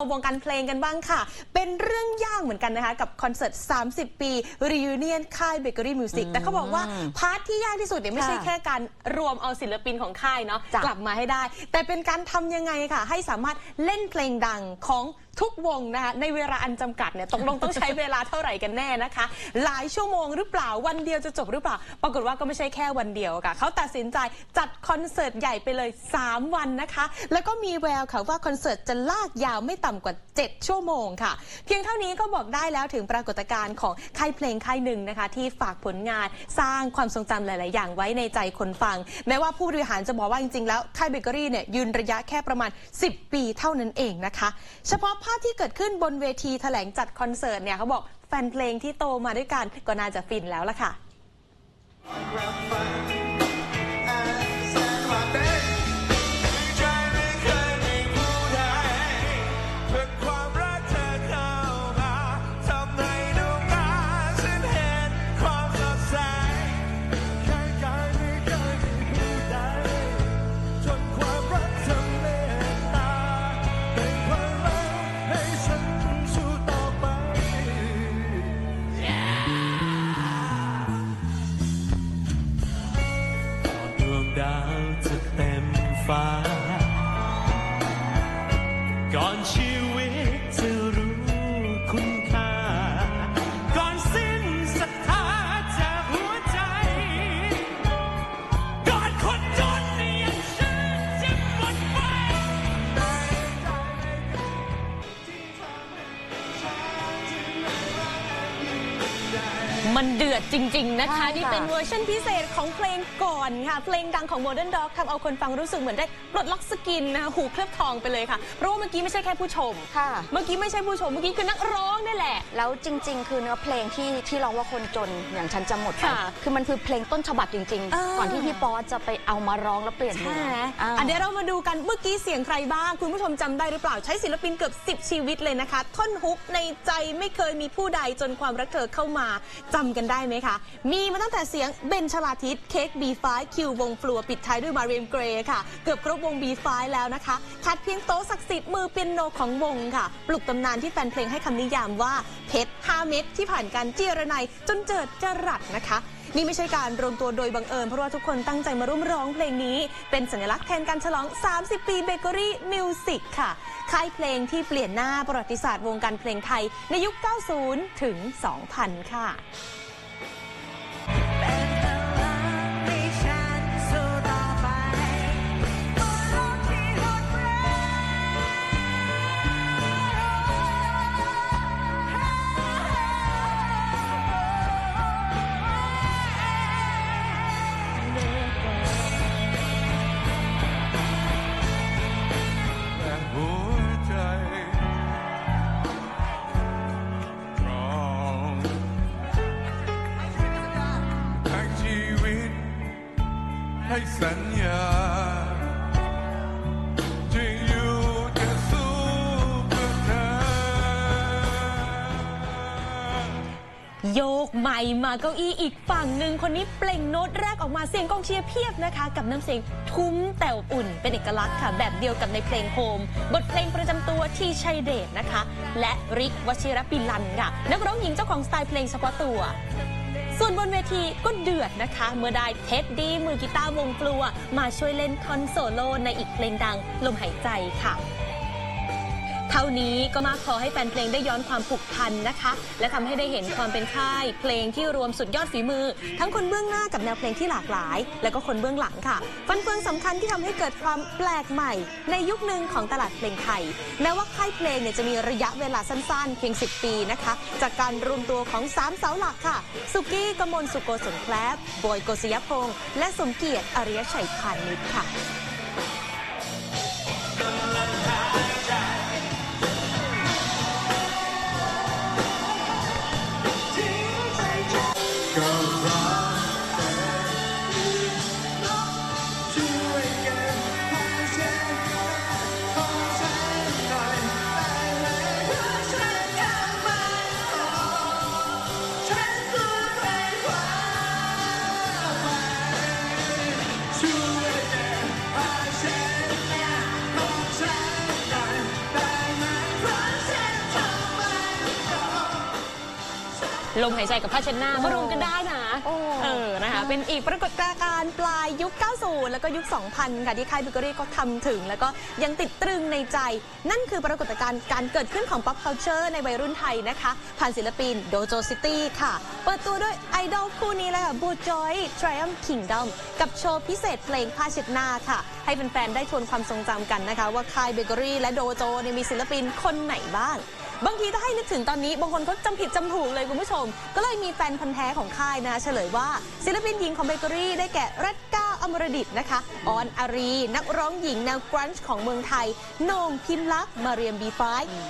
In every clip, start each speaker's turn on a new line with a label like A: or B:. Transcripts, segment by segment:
A: วงการเพลงกันบ้างค่ะ เป็นเรื่องยากเหมือนกันนะคะ กับคอนเสิร์ต 30 ปี Reunion ค่าย Bakery Music แต่เขาบอกว่า พาร์ทที่ยากที่สุดเนี่ยไม่ใช่
B: ค่ะ
A: แค่การรวมเอาศิลปินของค่ายเนาะ
B: จ้ะ
A: กลับมาให้ได้ แต่เป็นการทำยังไงค่ะ ให้สามารถเล่นเพลงดังของ ทุกวงนะคะในเวลาอันจำกัดเนี่ยตกลงต้องใช้เวลาเท่าไหร่กันแน่นะคะ หลายชั่วโมงหรือเปล่าวันเดียวจะจบหรือเปล่า ปรากฏว่าก็ไม่ใช่แค่วันเดียวค่ะเขาตัดสินใจจัดคอนเสิร์ตใหญ่ไปเลย 3 วันนะคะ แล้วก็มีแววค่ะว่าคอนเสิร์ตจะลากยาวไม่ต่ำกว่า 7 ชั่วโมงค่ะ เพียงเท่านี้ก็บอกได้แล้วถึงปรากฏการณ์ของค่ายเพลงค่ายหนึ่งนะคะ ที่ฝากผลงานสร้างความทรงจำหลาย ๆ อย่างไว้ในใจคนฟัง แม้ว่าผู้บริหารจะบอกว่าจริง ๆ แล้วค่ายเบเกอรี่เนี่ยยืนระยะแค่ประมาณ 10 ปีเท่านั้นเองนะคะ เฉพาะาพที่เกิดขึ้นบนเวทีแถลงจัดคอนเสิร์ตเนี่ยเขาบอกแฟนเพลงที่โตมาด้วยกันก็น่าจะฟินแล้วล่ะค่ะ
C: ดาวจะเต็มฟ้า มั
A: นเดือดจริง ๆ นะคะ
B: ใช่ค่ะ
A: นี่เป็นเวอร์ชันพิเศษของเพลงก่อนค่ะ เพลงดังของ Modern Dog ทำเอาคนฟังรู้สึกเหมือนได้ปลดล็อกสกินนะคะหูเคลือบทองไปเลยค่ะ เพราะว่าเมื่อกี้ไม่ใช่แค่ผู้ชม
B: ค่ะ
A: เมื่อกี้ไม่ใช่ผู้ชม เมื่อกี้คือนักร้องนี่ แหละ
B: แล้วจริง ๆ คือเนื้อเพลงที่ที่ร้องว่าคนจนอย่างฉันจะหมดไป
A: ค่ะ
B: คือมันคือเพลงต้นฉบับจริง
A: อ่า
B: ๆก่อนที่พี่ป๊อตจะไปเอามาร้องแล้วเปลี่ยนเนื้
A: ใช่
B: อ
A: ไหม
B: อ่า
A: อะเดี๋ยวเรามาดูกันเมื่อกี้เสียงใครบ้าง คุณผู้ชมจำได้หรือเปล่าใช้ศิลปินเกือบ 10 ชีวิตเลยนะคะ ท่อนฮุกในใจไม่เคยมีผู้ใดจนความรักเธอเข้ามาจำกันได้ไหมคะ มีมาตั้งแต่เสียงเบนชลาทิศเค้ก B5 คิววงฟลัวปิดท้ายด้วยมาเรียมเกรย์ค่ะ เกือบครบวง B5 แล้วนะคะคัดเพียงโต๊ะศักดิ์สิทธิ์มือเปียโนของวงค่ะ ปลุกตำนานที่แฟนเพลงให้คำนิยามว่าเพชร 5 เม็ดที่ผ่านการเจรไนจนเจิดจรัสนะคะ นี่ไม่ใช่การรวมตัวโดยบังเอิญเพราะว่าทุกคนตั้งใจมาร่วมร้องเพลงนี้ เป็นสัญลักษณ์แทนการฉลอง 30 ปีเบเกอรี่มิวสิกค่ะ ค่ายเพลงที่เปลี่ยนหน้าประวัติศาสตร์วงการเพลงไทยในยุค 90 ถึง 2000 ค่ะ
C: ให้สัญญาจะอยู่จะสู้เพื่อเธอ
A: โยกใหม่มาเก้าอี้อีกฝั่งหนึ่งคนนี้เปล่งโน้ตแรกออกมาเสียงกองเชียร์เพียบนะคะ กับน้ำเสียงทุ้มแต่อุ่นเป็นเอกลักษณ์ค่ะ แบบเดียวกับในเพลงโฮม บทเพลงประจำตัวที่ชัยเดชนะคะ และริกวชิรปิลันค่ะ นักร้องหญิงเจ้าของสไตล์เพลงเฉพาะตัว ส่วนบนเวทีก็เดือดนะคะ เมื่อได้เท็ดดี้มือกีตาร์วงฟลัว มาช่วยเล่นคอนโซโลในอีกเพลงดังลมหายใจค่ะ เท่านี้ก็มากพอให้แฟนเพลงได้ย้อนความผูกพันนะคะ และทำให้ได้เห็นความเป็นค่าย เพลงที่รวมสุดยอดฝีมือ ทั้งคนเบื้องหน้ากับแนวเพลงที่หลากหลาย และก็คนเบื้องหลังค่ะ ฟันเฟืองสำคัญที่ทำให้เกิดความแปลกใหม่ ในยุคหนึ่งของตลาดเพลงไทย แม้ว่าค่ายเพลงเนี่ยจะมีระยะเวลาสั้นๆ เพียง 10 ปีนะคะ จากการรวมตัวของ 3 เสาหลักค่ะ สุกี้กมลสุโกศลแคลบโบยโกศยพงษ์และสมเกียรติอริยชัยพานิชค่ะ ลมหายใจกับผ้าเช็ดหน้ามารวมกันได้นะ
B: โอ้
A: เออนะคะเป็นอีกปรากฏการณ์ปลายยุค 90 แล้วก็ยุค 2000 ค่ะ ที่ค่ายเบเกอรี่ก็ทำถึง แล้วก็ยังติดตรึงในใจ นั่นคือปรากฏการณ์การเกิดขึ้นของ pop culture ในวัยรุ่นไทยนะคะ ผ่านศิลปิน Dojo City ค่ะ เปิดตัวด้วยไอดอลคู่นี้เลยค่ะบูจอย Triumph Kingdom กับโชว์พิเศษเพลงผ้าเช็ดหน้าค่ะ ให้แฟนๆได้ทวนความทรงจำกันนะคะ ว่าค่ายเบเกอรี่และโดโจเนี่ยมีศิลปินคนไหนบ้าง บางทีถ้าให้นึกถึงตอนนี้ บางคนก็จำผิดจำถูกเลยคุณผู้ชม ก็เลยมีแฟนพันธ์แท้ของค่ายนะคะเฉลยว่าศิลปินหญิงของเบเกอรี่ได้แก่รัตก้าอมรดิตนะคะออนอารี นักร้องหญิงแนวกรันช์ของเมืองไทยโหนงพิมลักษ์มาเรียมบีไฟ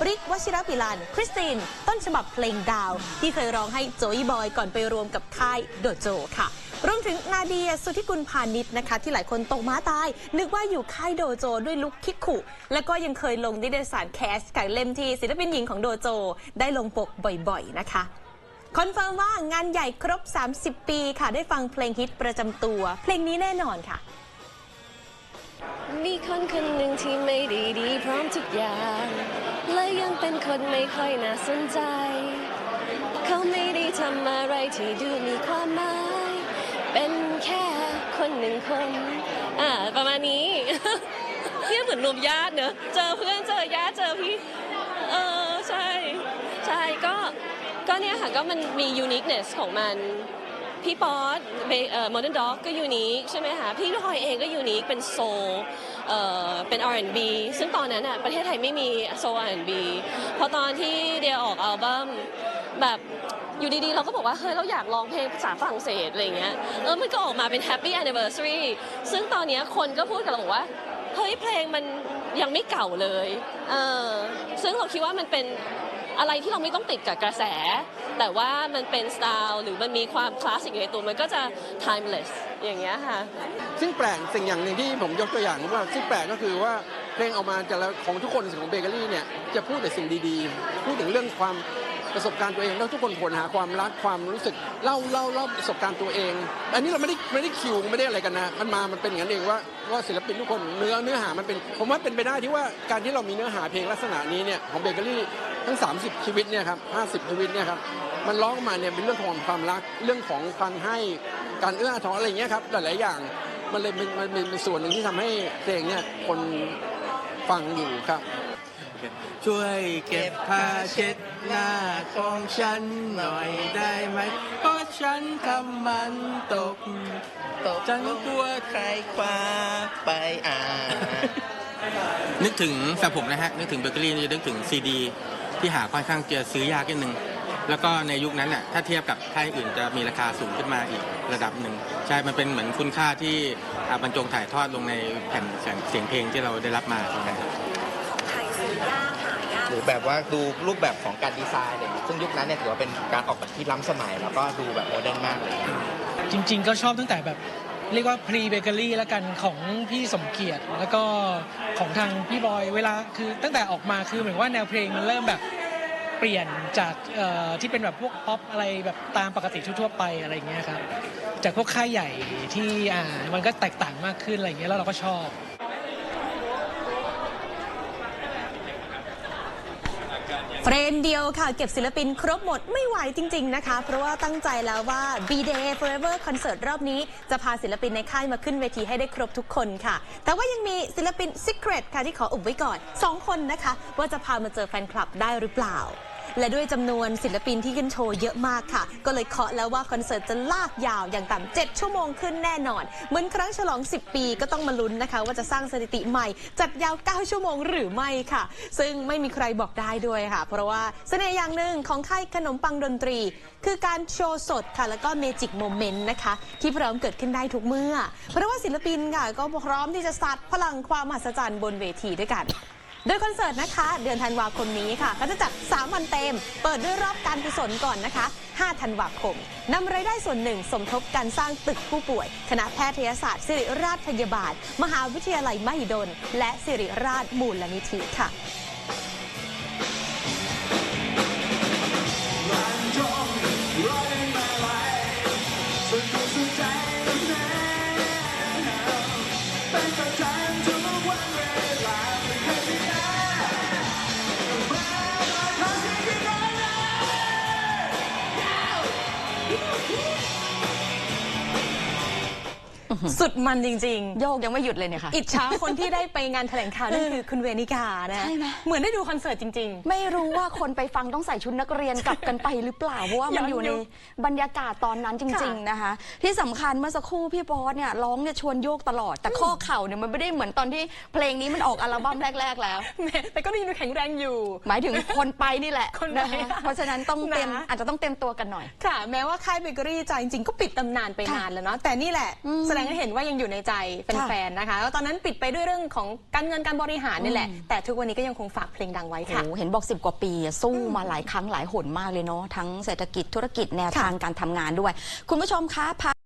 A: ริกวชิรปิลัน คริสติน ต้นฉบับเพลงดาว ที่เคยร้องให้โจยบอยก่อนไปรวมกับค่ายโดโจค่ะ รวมถึงนาเดียสุธิกุลพาณิชย์นะคะ ที่หลายคนตกม้าตาย นึกว่าอยู่ค่ายโดโจด้วยลุคคิกขุ แล้วก็ยังเคยลงนิตยสารแคสกับเล่มที่ศิลปินหญิงของโดโจ ได้ลงปกบ่อยๆนะคะคอนเฟิร์มว่างานใหญ่ครบ 30 ปีค่ะ ได้ฟังเพลงฮิตประจำตัว เพลงนี้แน่นอนค่ะ
D: มีคนคนหนึ่งที่ไม่ด้ดีพร้อมทุกอย่าง และยังเป็นคนไม่ค่อยน่าสนใจ เขาไม่ได้ทำอะไรที่ดูมีความหมาย เป็นแค่คนหนึ่งคนอ่าประมาณนี้ เนี่ยเหมือนรวมญาติเนอะเจอเพื่อนเจอญาติเจอพี่เออใช่ใช่ก็ก็เนี่ยค่ะก็มันมี uniqueness ของมัน พี่ป๊อตเอ่อ Modern Dog ก็ยูนิคใช่ไหมคะพี่ลอยเองก็ยูนิคเป็นโซเอ่อเป็น R&B ซึ่งตอนนั้นอะประเทศไทยไม่มีโซ R&B พอตอนที่เดียออกอัลบั้มแบบ อยู่ดีๆ เราก็บอกว่า เฮ้ย เราอยากร้องเพลงภาษาฝรั่งเศสอะไรเงี้ยเออมันก็ออกมาเป็น Happy Anniversary ซึ่งตอนนี้คนก็พูดกับเราบอกว่า เฮ้ย เพลงมันยังไม่เก่าเลยเออซึ่งเราคิดว่ามันเป็นอะไรที่เราไม่ต้องติดกับกระแส แต่ว่ามันเป็นสไตล์หรือมันมีความคลาสสิกอยู่ในตัวมันก็จะ timeless อย่างเงี้ยค่ะ
E: ซึ่งแปลกสิ่งอย่างหนึ่งที่ผมยกตัวอย่างว่า ซึ่งแปลกก็คือว่าเพลงออกมาแต่ละของทุกคนของเบเกอรี่เนี่ยจะพูดแต่สิ่งดีๆ พูดถึงเรื่องความ ประสบการณ์ตัวเองแล้วทุกคนผลหาความรักความรู้สึกเล่าเล่าเล่าประสบการณ์ตัวเอง อันนี้เราไม่ได้ไม่ได้คิวไม่ได้อะไรกันนะมันมามันเป็นอย่างนั้นเองว่าว่าศิลปินทุกคนเนื้อเนื้อหามันเป็นผมว่าเป็นไปได้ที่ว่าการที่เรามีเนื้อหาเพลงลักษณะนี้เนี่ยของเบเกอรี่ทั้ง 30 ชีวิตเนี่ยครับ50 ชีวิตเนี่ยครับมันร้องออกมาเนี่ยเป็นเรื่องของความรักเรื่องของการให้การเอื้ออาทรอะไรอย่างเงี้ยครับหลายๆอย่างมันเลยเป็นมันเป็นส่วนหนึ่งที่ทำให้เพลงเนี่ยคนฟังอยู่ครับ
F: ช่วยเก็บผ้าเช็ดหน้าของฉันหน่อยได้ไหม เพราะฉันทำมันตก ตกฉันกลัวใครคว้าไปอ่า นึกถึงสำหรับผมนะฮะ นึกถึงเบเกอรี่นี่นึกถึงซีดี ที่หาค่อนข้างจะซื้อยากนิดนึง แล้วก็ในยุคนั้นน่ะถ้าเทียบกับค่ายอื่นจะมีราคาสูงขึ้นมาอีกระดับหนึ่ง ใช่ มันเป็นเหมือนคุณค่าที่อ่าบรรจงถ่ายทอดลงในแผ่นเสียงเสียงเพลงที่เราได้รับมาใช่ครับ
G: หรือแบบว่าดูรูปแบบของการดีไซน์อะไรอย่างเงี้ยซึ่งยุคนั้นเนี่ยถือว่าเป็นการออกแบบที่ล้ำสมัย แล้วก็ดูแบบโมเดิร์นมากเลย
H: จริง ๆ ก็ชอบตั้งแต่แบบ เรียกว่าพรีเบเกอรี่แล้วกันของพี่สมเกียรติ แล้วก็ของทางพี่บอยเวลาคือตั้งแต่ออกมาคือเหมือนว่าแนวเพลงมันเริ่มแบบเปลี่ยนจากเอ่อที่เป็นแบบพวกป๊อปอะไรแบบตามปกติทั่วๆไปอะไรอย่างเงี้ยครับจากพวกค่ายใหญ่ที่อ่ามันก็แตกต่างมากขึ้นอะไรอย่างเงี้ยแล้วเราก็ชอบ
A: เฟรมเดียวค่ะ เก็บศิลปินครบหมดไม่ไหวจริง ๆ นะคะ เพราะว่าตั้งใจแล้วว่า B Day Forever Concert รอบนี้ จะพาศิลปินในค่ายมาขึ้นเวทีให้ได้ครบทุกคนค่ะ แต่ว่ายังมีศิลปิน Secret ค่ะที่ขออุบไว้ก่อน 2 คนนะคะ ว่าจะพามาเจอแฟนคลับได้หรือเปล่า และด้วยจำนวนศิลปินที่ขึ้นโชว์เยอะมากค่ะ ก็เลยเคาะแล้วว่าคอนเสิร์ตจะลากยาวอย่างต่ำ7ชั่วโมงขึ้นแน่นอน เหมือนครั้งฉลอง 10 ปีก็ต้องมาลุ้นนะคะ ว่าจะสร้างสถิติใหม่ จัดยาว 9 ชั่วโมงหรือไม่ค่ะ ซึ่งไม่มีใครบอกได้ด้วยค่ะ เพราะว่าเสน่ห์อย่างหนึ่งของค่ายขนมปังดนตรี คือการโชว์สดค่ะ แล้วก็เมจิกโมเมนต์นะคะ ที่พร้อมเกิดขึ้นได้ทุกเมื่อ เพราะว่าศิลปินค่ะก็พร้อมที่จะสัดพลังความมหัศจรรย์บนเวทีด้วยกัน โดยคอนเสิร์ตนะคะ เดือนธันวาคมนี้ค่ะ ก็จะจัด 3 วันเต็ม เปิดด้วยรอบการกุศลก่อนนะคะ 5 ธันวาคมนำรายได้ส่วนหนึ่ง สมทบการสร้างตึกผู้ป่วย คณะแพทยศาสตร์ ศิริราชพยาบาล มหาวิทยาลัยมหิดล และศิริราชมูลนิธิค่ะ สุดมันจริงๆ
B: โยกยังไม่หยุดเลยเนี่ยค่ะ
A: อิจฉาคนที่ได้ไปงานแถลงข่าวนั่นคือคุณเวนิกานะ
B: ใช่ไหม
A: เหมือนได้ดูคอนเสิร์ตจริง
B: ไม่รู้ว่าคนไปฟังต้องใส่ชุดนักเรียนกลับกันไปหรือเปล่า เพราะว่ามัน
A: ย้อน
B: อยู่ใน
A: ยุค
B: บรรยากาศตอนนั้นจริง
A: ค่ะ
B: ๆนะคะ ที่สำคัญเมื่อสักครู่พี่บอสเนี่ยร้องเนี่ยชวนโยกตลอด แต่ข้อเข่าเนี่ยมันไม่ได้เหมือนตอนที่เพลงนี้มันออกอัลบั้มแรก ๆ แล้ว
A: ๆแหมแต่ก็ดูแข็งแรงอยู่
B: หมายถึงคนไปนี่แหละ
A: คนไป
B: นะคะเพราะฉะนั้นต้องเต็ม
A: นะ
B: อาจจะต้องเต็มตัวกันหน่อย
A: ค่ะ แม้ว่าค่ายเบเกอรี่ใจจริงๆ ก็ปิดตำนานไป
B: ค่ะ
A: นานแล้วเนาะแต่นี่แหละ
B: อืม
A: แสดงให้เห็นว่ายังอยู่ในใจแฟนๆนะคะแล้วตอนนั้นปิดไปด้วยเรื่องของการเงินการบริหารนี่แหละ แต่ทุกวันนี้ก็ยังคงฝากเพลงดังไว้ค่ะ
B: โอ้โหเห็นบอกสิบกว่าปีอะสู้มาหลายครั้งหลายหนมากเลยเนาะทั้งเศรษฐกิจธุรกิจแนวทางการทำงานด้วย คุณผู้ชมคะพัก